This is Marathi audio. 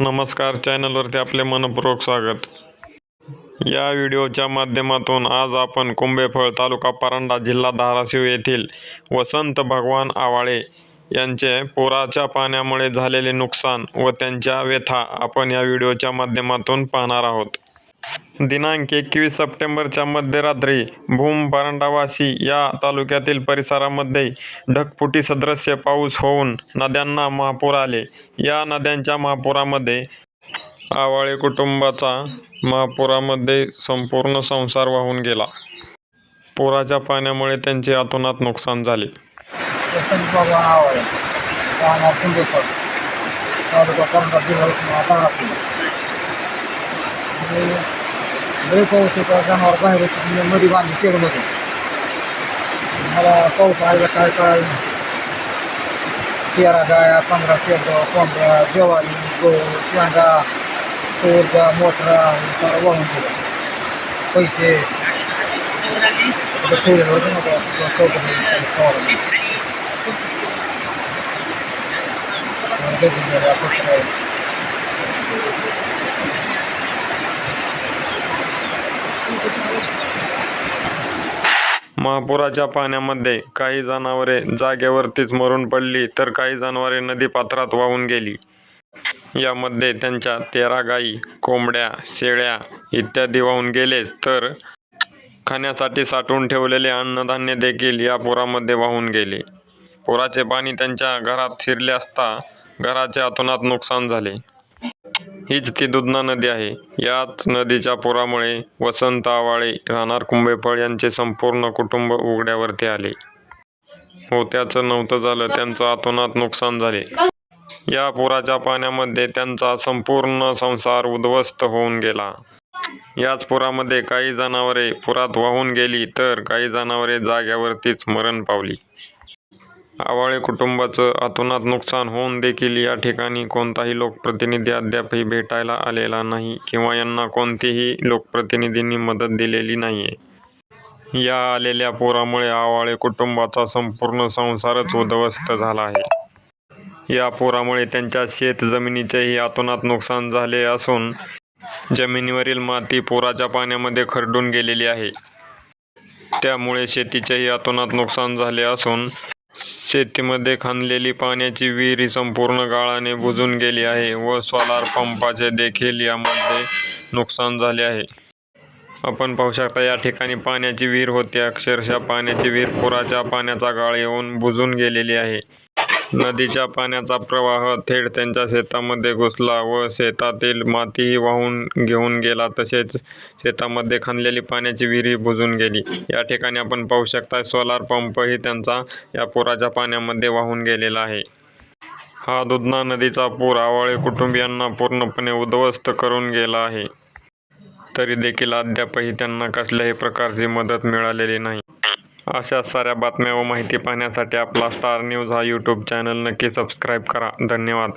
नमस्कार चॅनलवरती आपले मनपूर्वक स्वागत. या व्हिडिओच्या माध्यमातून आज आपण कुंभेफळ तालुका परांडा जिल्हा धाराशिव येथील वसंत भगवान आवाळे यांचे पुराच्या पाण्यामुळे झालेले नुकसान व त्यांच्या व्यथा आपण या व्हिडिओच्या माध्यमातून पाहणार आहोत. दिनांक एकवीस सप्टेंबरच्या मध्यरात्री भूम परांडावासी या तालुक्यातील परिसरामध्ये ढगफुटी सदृश्य पाऊस होऊन नद्यांना महापूर आले. या नद्यांच्या महापुरामध्ये आवाळे कुटुंबाचा महापुरामध्ये संपूर्ण संसार वाहून गेला. पुराच्या पाण्यामुळे त्यांचे अतोनात नुकसान झाले. लय पाऊस होता जनावर बाहेर होती मी मध्ये बांधली शेडमध्ये मला पाऊस आलेला काय काय? तेरा गाया पंधरा शेड कोंबड्या ज्वारी गहू शेंगा तूरजा मोटरा हे सर्व वाहून गेलं. पैसे. आता महापुराच्या पाण्यामध्ये काही जनावरे जागेवरतीच मरून पडली तर काही जनावरे नदीपात्रात वाहून गेली. यामध्ये त्यांच्या तेरा गायी कोंबड्या शेळ्या इत्यादी वाहून गेले तर खाण्यासाठी साठवून ठेवलेले अन्नधान्य देखील या पुरामध्ये वाहून गेले. पुराचे पाणी त्यांच्या घरात शिरले असता घराचे अतोनात नुकसान झाले. हीच ती दुधना नदी आहे. याच नदीच्या पुरामुळे वसंत आवाळे राहणार कुंभेफळ यांचे संपूर्ण कुटुंब उघड्यावरती आले. हो त्याचं नव्हतं झालं त्यांचं आतोनात नुकसान झाले. या पुराच्या पाण्यामध्ये त्यांचा संपूर्ण संसार उद्ध्वस्त होऊन गेला. याच पुरामध्ये काही जनावरे पुरात वाहून गेली तर काही जनावरे जाग्यावरतीच मरण पावली. आवाळे कुटुंबाचं अतोनात नुकसान होऊन देखील या ठिकाणी कोणताही लोकप्रतिनिधी अद्यापही भेटायला आलेला नाही किंवा यांना कोणतीही लोकप्रतिनिधींनी मदत दिलेली नाहीये. या आलेल्या पुरामुळे आवाळे कुटुंबाचा संपूर्ण संसारच उद्ध्वस्त झाला आहे. या पुरामुळे त्यांच्या शेत जमिनीचेही अतोनात नुकसान झाले असून जमिनीवरील माती पुराच्या पाण्यामध्ये खरडून गेलेली आहे. त्यामुळे शेतीचेही अतोनात नुकसान झाले असून शेतीमध्ये खणलेली पाण्याची विहीर संपूर्ण गाळाने बुजून गेली आहे व सोलार पंपाचे देखील यामध्ये नुकसान झाले आहे. आपण पाहू शकता या ठिकाणी पाण्याची विहीर होती. अक्षरशः पाण्याची विहीर पुराच्या पाण्याचा गाळ येऊन बुजून गेलेली आहे. नदीच्या पाण्याचा प्रवाह थेट त्यांच्या शेतामध्ये घुसला व शेतातील मातीही वाहून घेऊन गेला. तसेच शेतामध्ये खणलेली पाण्याची विहिरी बुजून गेली. या ठिकाणी आपण पाहू शकता सोलार पंपही त्यांचा या पुराच्या पाण्यामध्ये वाहून गेलेला आहे. हा दुधना नदीचा पूर आवाळे कुटुंबियांना पूर्णपणे उद्ध्वस्त करून गेला आहे. तरी देखील अद्यापही त्यांना कसल्याही प्रकारची मदत मिळालेली नाही. अशा साऱ्या बातम्या व माहिती पाहण्यासाठी आपला स्टार न्यूज हा यूट्यूब चॅनल नक्की सबस्क्राईब करा. धन्यवाद.